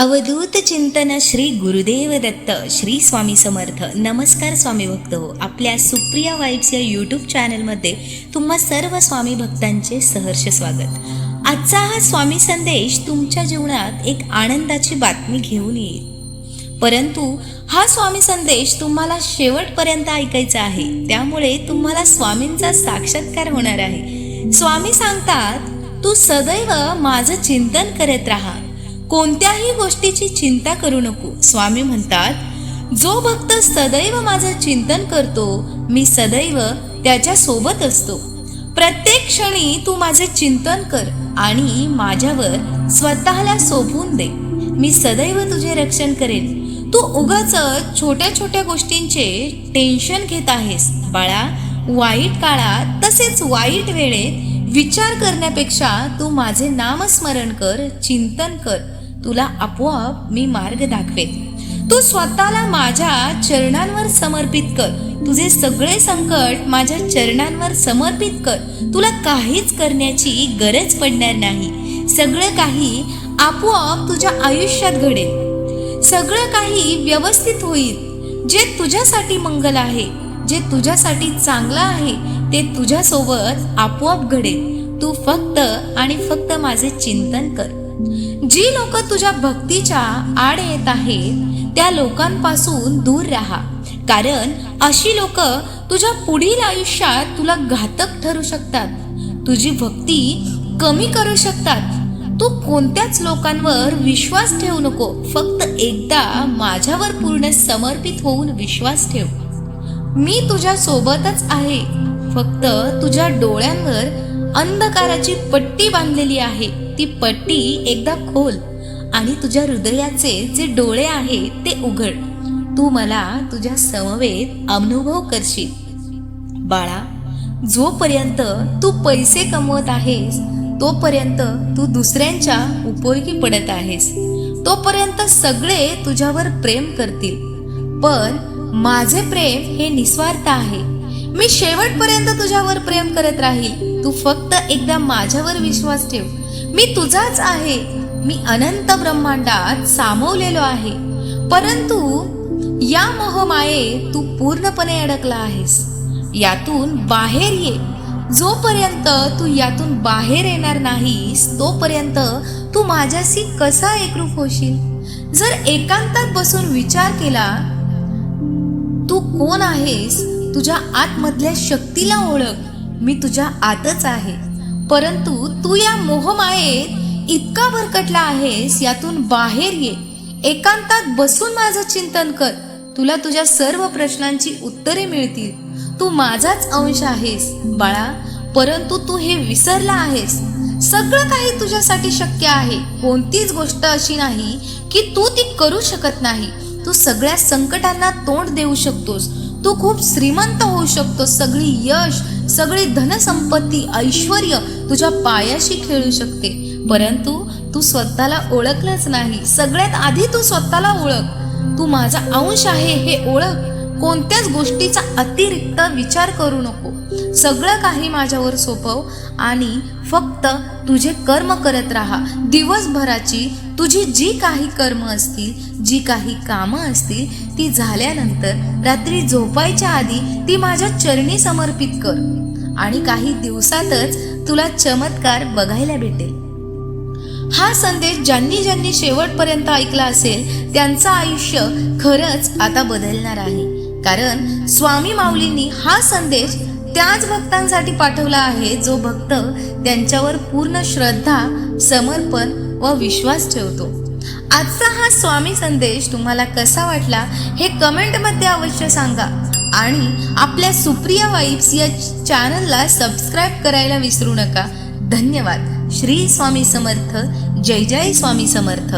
अवधूत चिंतन श्री गुरुदेव दत्त श्री स्वामी समर्थ. नमस्कार स्वामी भक्त हो आपल्या सुप्रिया वाईब्स या यूट्यूब चॅनलमध्ये तुम्हा सर्व स्वामी भक्तांचे सहर्ष स्वागत. आजचा हा स्वामी संदेश तुमच्या जीवनात एक आनंदाची बातमी घेऊन येईल. परंतु हा स्वामी संदेश तुम्हाला शेवटपर्यंत ऐकायचा आहे. त्यामुळे तुम्हाला स्वामींचा साक्षात्कार होणार आहे. स्वामी सांगतात तू सदैव माझं चिंतन करत राहा. कोणत्याही गोष्टीची चिंता करू नको. स्वामी म्हणतात जो भक्त सदैव माझं चिंतन करतो मी सदैव त्याच्या सोबत असतो. प्रत्येक क्षणी तू माझे चिंतन कर आणि माझ्यावर स्वतःला सोपून दे. मी सदैव तुझे रक्षण करेन. तू उगाच छोट्या छोट्या गोष्टींचे टेन्शन घेत आहेस. बाळा वाईट काळात तसेच वाईट वेळेत विचार करण्यापेक्षा तू माझे नामस्मरण कर चिंतन कर तुला आपोआप मी मार्ग दाखवेन. तू स्वतःला माझ्या चरणांवर समर्पित कर. तुझे सगळे संकट माझ्या चरणांवर समर्पित कर. तुला काहीच करण्याची गरज पडणार नाही. सगळं काही आपोआप तुझ्या आयुष्यात घडेल. सगळं काही व्यवस्थित होईल. जे तुझ्यासाठी मंगल आहे जे तुझ्यासाठी चांगलं आहे ते तुझ्यासोबत आपोआप घडेल. तू फक्त आणि फक्त माझे चिंतन कर. जी लोक तुझ्या भक्तीच्या आड येत आहेत त्या लोकांपासून दूर राहा. कारण अशी लोक तुझ्या पुढील आयुष्यात तुला घातक ठरू शकतात. तुझी भक्ती कमी करू शकतात. तू कोणत्याच लोकांवर विश्वास ठेवू नको. फक्त एकदा माझ्यावर पूर्ण समर्पित होऊन विश्वास ठेव. मी तुझ्या सोबतच आहे. फक्त तुझ्या डोळ्यांवर अंधकाराची पट्टी बांधलेली आहे. ती पट्टी एकदा खोल आणि तुझ्या हृदयाचे जे डोळे आहेत ते उघड. तू मला तुझ्या समवेत अनुभव करशील. बाळा जोपर्यंत तू पैसे कमवत आहेस तोपर्यंत तू दुसऱ्यांच्या उपयोगी पडत आहेस. तोपर्यंत सगळे तुझ्यावर प्रेम करतील. पण माझे प्रेम हे निस्वार्थ आहे. मी शेवटपर्यंत तुझ्यावर प्रेम करत राहील. तू फक्त एकदा माझ्यावर विश्वास ठेव. मी तुझाच आहे. मी अनंत ब्रह्मांडात सामावलेलो आहे. परंतु या मोहमाये तू पूर्णपणे अडकला आहेस. यातून बाहेर ये. जोपर्यंत तू यातून बाहेर येणार नाहीस तोपर्यंत तू माझ्याशी कसा एकरूप होशील? जर एकांतात बसून विचार केला तू कोण आहेस? तुझ्या आतमधल्या शक्तीला ओळख. मी तुझ्या आतच आहे. परंतु तू या मोहमायेत इतका भरकटला आहेस यातून बाहेर ये. एकांतात बसून माझं चिंतन कर. तुला तुझ्या सर्व प्रश्नांची उत्तरे मिळतील. तू माझाच अंश आहेस बाळा. परंतु तू हे विसरला आहेस. सगळं काही तुझ्यासाठी शक्य आहे. कोणतीच गोष्ट अशी नाही की तू ती करू शकत नाही. तू सगळ्या संकटांना तोंड देऊ शकतोस. तू खूप श्रीमंत होऊ शकतो. सगळी यश सगळी धनसंपत्ती ऐश्वर तुझ्या पायाशी खेळू शकते. परंतु तू स्वतःला ओळखलंच नाही. सगळ्यात आधी तू स्वतःला ओळख. तू माझा अंश आहे हे ओळख. कोणत्याच गोष्टीचा अतिरिक्त विचार करू नको. सगळं काही माझ्यावर सोपव आणि फक्त तुझे कर्म करत राहा. दिवसभराची तुझी जी काही कर्म असतील जी काही कामं असतील ती झाल्यानंतर रात्री झोपायच्या आधी ती माझ्या चरणी समर्पित कर. आणि काही दिवसातच तुला चमत्कार बघायला भेटेल. हा संदेश ज्यांनी ज्यांनी शेवटपर्यंत ऐकला असेल त्यांचं आयुष्य खरंच आता बदलणार आहे. कारण स्वामी माऊलींनी हा संदेश त्याच भक्तांसाठी पाठवला आहे जो भक्त त्यांच्यावर पूर्ण श्रद्धा समर्पण व विश्वास ठेवतो. आजचा हा स्वामी संदेश तुम्हाला कसा वाटला हे कमेंटमध्ये अवश्य सांगा. आणि आपल्या सुप्रिया वाईब्स या चॅनलला सबस्क्राईब करायला विसरू नका. धन्यवाद. श्री स्वामी समर्थ. जय जय स्वामी समर्थ.